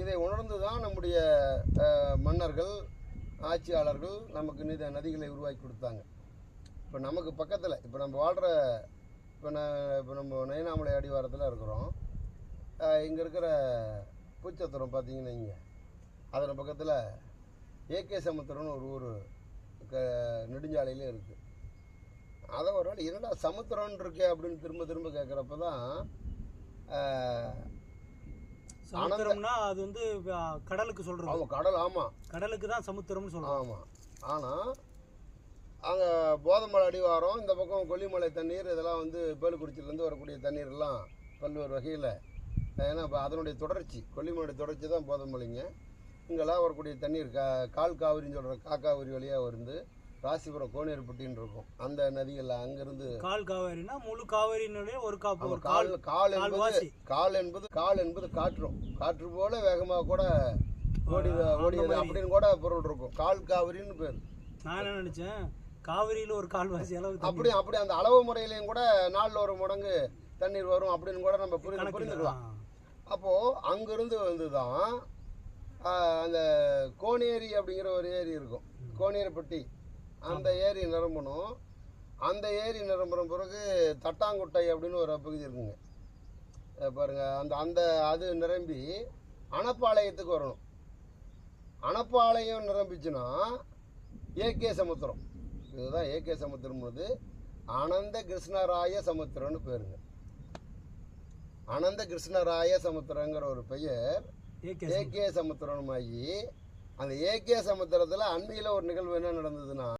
இதை உணர்ந்து தான் நம்முடைய மன்னர்கள் ஆட்சியாளர்கள் நமக்கு நித நதிகளை உருவாக்கி கொடுத்தாங்க. இப்போ நமக்கு பக்கத்தில் இப்போ நம்ம வாழ்கிற இப்போ நான் இப்போ நம்ம நயனாமலை அடிவாரத்தில் இருக்கிறோம். இங்கே இருக்கிற பூச்சத்திரம் பார்த்தீங்கன்னா இங்கே. அதில் பக்கத்தில் ஏகே சமுத்திரம்னு ஒரு ஊர் க நெடுஞ்சாலையிலே இருக்குது அதை ஒரு நாள் என்னடா சமுத்திரம்னு இருக்கே? அப்படின்னு திரும்ப திரும்ப கேட்குறப்ப தான் சமுத்திரம்னா அது வந்து கடலுக்கு சொல்றது. ஆமாம் கடல் ஆமாம் கடலுக்கு தான் சமுத்திரம்னு சொல்றோம். ஆமாம் ஆனால் அங்கே போதமலை அடிவாரம் இந்த பக்கம் கொல்லிமலை தண்ணீர் இதெல்லாம் வந்து பேலுக்குறிச்சியிலேருந்து வரக்கூடிய தண்ணீர் எல்லாம் பல்வேறு வகையில். ஏன்னா இப்போ அதனுடைய தொடர்ச்சி கொல்லிமலை தொடர்ச்சி தான் போதமலைங்க. இங்கெல்லாம் வரக்கூடிய தண்ணீர் கா கால் காவிரின்னு சொல்கிற காக்காவிரி வழியாக வந்து ராசிபுரம் கோனேரிப்பட்டின்னு இருக்கும். அந்த நதிகள் அங்கேருந்து கால் காவேரினா முழு காவேரியினுடைய ஒரு கால் கால் கால் என்பது. கால் என்பது கால் என்பது காற்றும். காற்று போல வேகமாக கூட ஓடி ஓடியது. அப்படின்னு கூட பொருள் இருக்கும். கால் காவிரின்னு பேர். நான் என்ன நினைச்சேன்? காவிரியில ஒரு கால்வாசி அளவு அப்படி அப்படி அந்த அளவு முறையிலையும் கூட நாளில் ஒரு மடங்கு தண்ணீர் வரும் அப்படின்னு கூட நம்ம புரிந்து புரிந்துக்கலாம். அப்போது அங்கிருந்து வந்து தான் அந்த கோனேரி அப்படிங்கிற ஒரு ஏரி இருக்கும். கோனேரிப்பட்டி அந்த ஏரி நிரம்பணும். அந்த ஏரி நிரம்புற பிறகு தட்டாங்குட்டை அப்படின்னு ஒரு பகுதி இருக்குங்க. அஹ் பாருங்க அந்த அந்த அது நிரம்பி அணப்பாளையத்துக்கு வரணும். அணப்பாளையம் நிரம்பிச்சுன்னா ஏகே சமுத்திரம். இதுதான் ஏகே சமுத்திரம்னது அனந்த கிருஷ்ணராய சமுத்திரம்னு பேருங்க. அனந்த கிருஷ்ணராய சமுத்திரங்கிற ஒரு பெயர் ஏகே ஏகே சமுத்திரமாகி அந்த ஏகே சமுத்திரத்தில் அண்மையில் ஒரு நிகழ்வு என்ன நடந்ததுன்னா